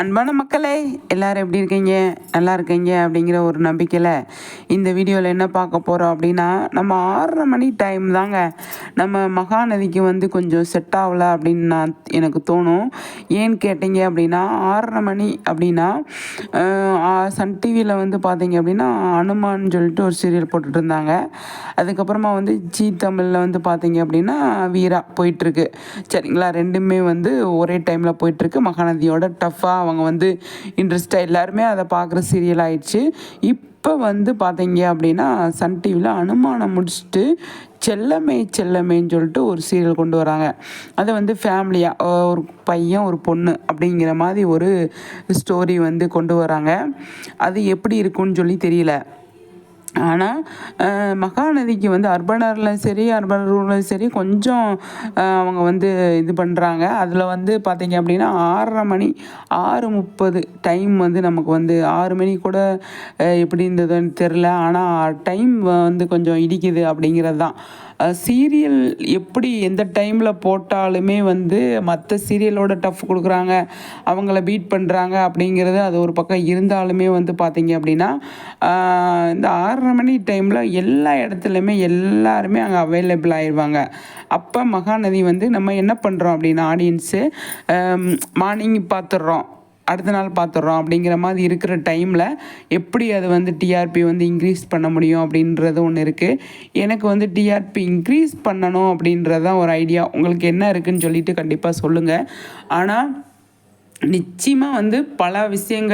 அன்பான மக்களே எல்லோரும் எப்படி இருக்கீங்க? நல்லா இருக்கீங்க அப்படிங்கிற ஒரு நம்பிக்கையில் இந்த வீடியோவில் என்ன பார்க்க போகிறோம் அப்படின்னா நம்ம ஆறரை மணி டைம் தாங்க. நம்ம மகாநதிக்கு வந்து கொஞ்சம் செட் ஆகலை அப்படின்னு நான் எனக்கு தோணும். ஏன்னு கேட்டீங்க அப்படின்னா ஆறரை மணி அப்படின்னா சன் டிவியில் வந்து பார்த்தீங்க அப்படின்னா அனுமான் சொல்லிட்டு ஒரு சீரியல் போட்டுட்டு இருந்தாங்க. அதுக்கப்புறமா வந்து ஜி தமிழில் வந்து பார்த்தீங்க அப்படின்னா வீரா போயிட்டுருக்கு சரிங்களா? ரெண்டுமே வந்து ஒரே டைமில் போயிட்டுருக்கு மகாநதியோட டஃப்பாக அவங்க வந்து இன்ட்ரெஸ்ட்டாக எல்லாருமே அதை பார்க்குற சீரியல் ஆயிடுச்சு. இப்போ வந்து பார்த்தீங்க அப்படின்னா சன் டிவியில் அனுமானம் முடிச்சுட்டு செல்லமே செல்லமேன்னு சொல்லிட்டு ஒரு சீரியல் கொண்டு வராங்க. அதை வந்து ஃபேமிலியாக ஒரு பையன் ஒரு பொண்ணு அப்படிங்கிற மாதிரி ஒரு ஸ்டோரி வந்து கொண்டு வராங்க. அது எப்படி இருக்குன்னு சொல்லி தெரியல. ஆனால் மகாநதிக்கு வந்து அர்பனரில் சரி அர்பன் சரி கொஞ்சம் அவங்க வந்து இது பண்ணுறாங்க அதில் வந்து பார்த்திங்க அப்படின்னா ஆறரை மணி ஆறு முப்பது டைம் வந்து நமக்கு வந்து ஆறு மணி கூட எப்படி இருந்ததுன்னு தெரில ஆனால் டைம் வந்து கொஞ்சம் இடிக்குது அப்படிங்கிறது தான். சீரியல் எப்படி எந்த டைமில் போட்டாலுமே வந்து மற்ற சீரியலோட டஃப் கொடுக்குறாங்க அவங்கள பீட் பண்ணுறாங்க அப்படிங்கிறது அது ஒரு பக்கம் இருந்தாலுமே வந்து பார்த்திங்க அப்படின்னா இந்த ஆறரை மணி டைமில் எல்லா இடத்துலையுமே எல்லாருமே அங்கே அவைலபிள் ஆயிடுவாங்க அப்போ மகாநதி வந்து நம்ம என்ன பண்ணுறோம் அப்படின்னா ஆடியன்ஸு மார்னிங் பார்த்துடுறோம் அடுத்த நாள் பார்த்துட்றோம் அப்படிங்கிற மாதிரி இருக்கிற டைமில் எப்படி அது வந்து டிஆர்பி வந்து இன்க்ரீஸ் பண்ண முடியும் அப்படின்றது ஒன்று இருக்குது எனக்கு வந்து டிஆர்பி இன்க்ரீஸ் பண்ணணும் அப்படின்றது தான் ஒரு ஐடியா உங்களுக்கு என்ன இருக்குதுன்னு சொல்லிட்டு கண்டிப்பாக சொல்லுங்கள் ஆனால் நிச்சயமாக வந்து பல விஷயங்கள்